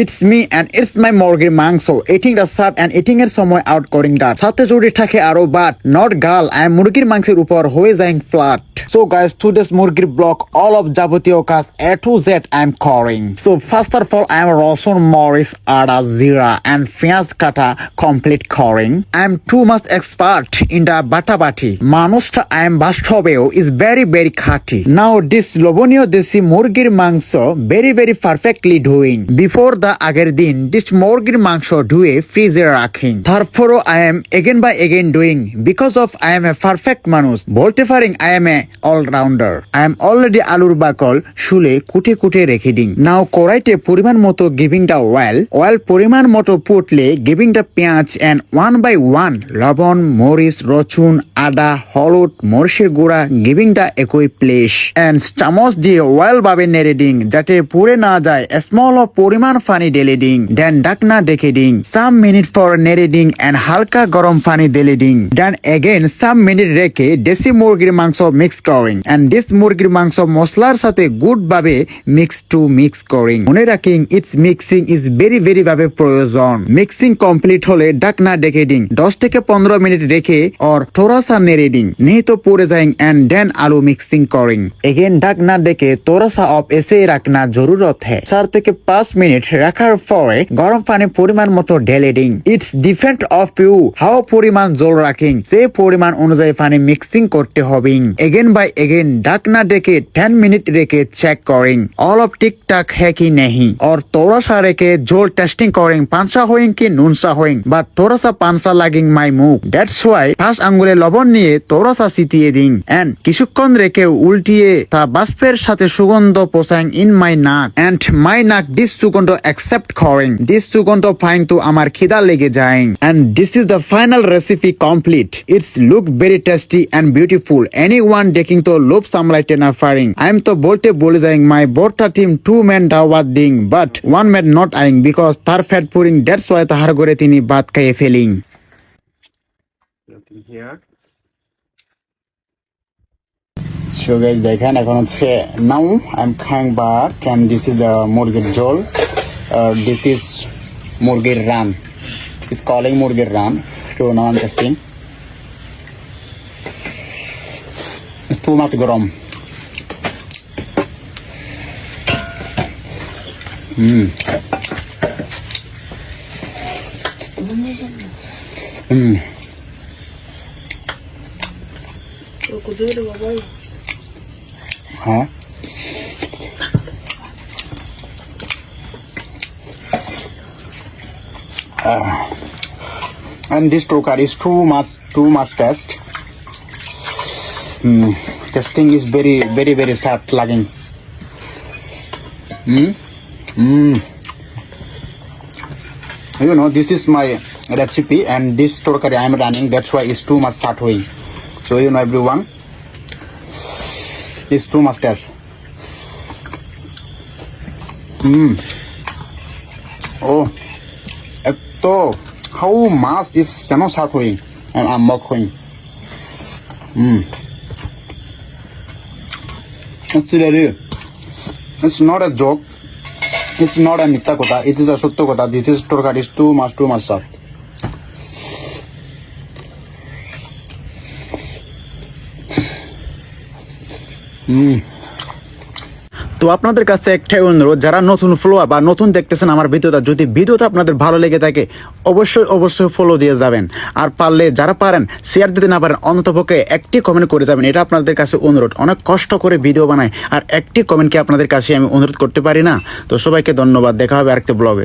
It's me and it's my মুরগির মাংস। এটিং দা shirt and eating এর সময় আউট করিং ডাট সাথে জড়ি থাকে আরও বাট নট গাল। আই মুরগির মাংসের উপর হয়ে যাইং ফ্ল্যাট সো গাইস টুডেস মুরগির ব্লক অল অফ যাবতীয় কাজ A to Z I am করিং so first of all I am রসুন মরিস আদা, জিরা অ্যান্ড পেঁয়াজ কাটা complete করিং I am too much expert in the বাটাবাটি। মানুষটা আই এম বাস্তবেও ইজ ভেরি ভেরি খাটি। নাও দিস লবণীয় দেশি মুরগির মাংস very very perfectly doing before the আগের দিন দিস মুরগির মাংস ধুয়ে ফ্রিজে রাখিং তারপরও I am again by again doing because of I am a perfect মানুষ। বলতে পারিং I am a allrounder I am already আলুর বাকল শুলে কুটে কুটে রেখে দিং নাও কড়াইতে পরিমাণ মতো গিভিং দা অয়েল অয়েল পরিমাণ মতো পুটলে গিভিং দা পেঁয়াজ এন্ড ওয়ান বাই ওয়ান লবণ, মরিচ, রসুন, আদা, হলুদ, মরিচের গুঁড়া গিভিং দা একই প্লেস এন্ড চামচ দিয়ে অয়েল ভাবে নেড়ে দিং যাতে পুড়ে না যায়। স্মল পরিমাণ পানি ডেলে দিন দেন ডাকনা ডেকে দিন সাম মিনিট ফর নেড়ে দিন এন্ড হালকা গরম পানি ডেলে দিন দেন এগেন সাম মিনিট রেখে দেশি মুরগির মাংস মিক্স করেন এন্ড দেশ মুরগির মাংস মশলার সাথে গুড ভাবে মিক্স টু মিক্স করেন মনে রাখিং it's mixing is very very ভাবে প্রয়োজন। মিক্সিং কমপ্লিট হলে ডাকনা ডেকে দিন দশ থেকে পনেরো মিনিট রেখে অর থোড়া সা নেড়ে দিন নিহিত পড়ে যাই এন্ড দেন আলু মিক্সিং করেন এগেন ডাকনা ডেকে তোরা সা অফ এসে রাখনা জরুরত হ্যাঁ চার থেকে পাঁচ মিনিট রাখার পরে গরম পানি পরিমাণ মতো ঢেলে দিন। It's different of you how পরিমাণ জল রাখিং সে পরিমাণ অনুযায়ী পানি মিক্সিং করতে হবে। এগেন বাই এগেন ঢাকনা ডেকে টেন মিনিট রেখে চেক করেন। অল অফ টিকটাক হ্যা কি নেহি। অর তোরাসা রেখে জোল টেস্টিং করেন, পানসা হইন কি নুনসা হইন। বা তোরাসা পানসা লাগিং মাই মুখ। দ্যাটস ওয়াই ফাঁস আঙ্গুলে লবণ নিয়ে তোরাসা সিটিয়ে দিন। এন্ড কিছুক্ষণ রেখে উল্টিয়ে তা বাষ্পের সাথে সুগন্ধ পোষাইং ইন মাই নাক। এন্ড মাই নাক ডিস সুগন্ধ অ্যাকসেপ্ট করিং দিস সুগন্ধ ফাইং তো আমার খিদা লেগে যাইং and this is the final recipe complete it's look very tasty and beautiful any one decking তো লোভ সামলাইতে না পারিং আই এম তো বলতে বলে যাইং মাই বোর্ডটা টিম টু ম্যান দাওয়াত দিং বাট ওয়ান ম্যান নট আইং বিকজ তার ফ্যাট পুরিং দ্যাটস ওয়াই তাহার করে তিনি ভাত খাইয়ে ফেলিং Nothing here. সো গাইজ দেখেন এখন হচ্ছে নাও আই এম খাইং বাট অ্যান্ড দিস ইজ মুরগির জল দিস ইজ মুরগির রান ইজ কলিং মুরগির রান to now um tasting to মাছ গরম হুম হুম হ্যাঁ Uh, and this trokar is too much too much taste. Hmm, this thing is very very very sad lagging. Hmm. Hmm. You know this is my recipe and this torkari I am running. That's why it's too much fat way. So you know everyone, it's too much taste. Hmm. Oh. এত how মাছ is কেন সাত হই আমক হই it's not a joke. It's not a মিথ্যা কথা. It is a সত্য কথা. This is তরকারি too much, too much, sir. হুম তো আপনাদের কাছে একটাই অনুরোধ, যারা নতুন ফলোয়ার বা নতুন দেখতেছেন আমার ভিডিওটা, যদি ভিডিওটা আপনাদের ভালো লেগে থাকে, অবশ্যই অবশ্যই ফলো দিয়ে যাবেন। আর পারলে যারা পারেন শেয়ার দিতে না পারেন, অন্ততপক্ষে একটি কমেন্ট করে যাবেন। এটা আপনাদের কাছে অনুরোধ। অনেক কষ্ট করে ভিডিও বানায় আর একটি কমেন্টকে আপনাদের কাছে আমি অনুরোধ করতে পারি না? তো সবাইকে ধন্যবাদ। দেখা হবে আরেকটি ব্লগে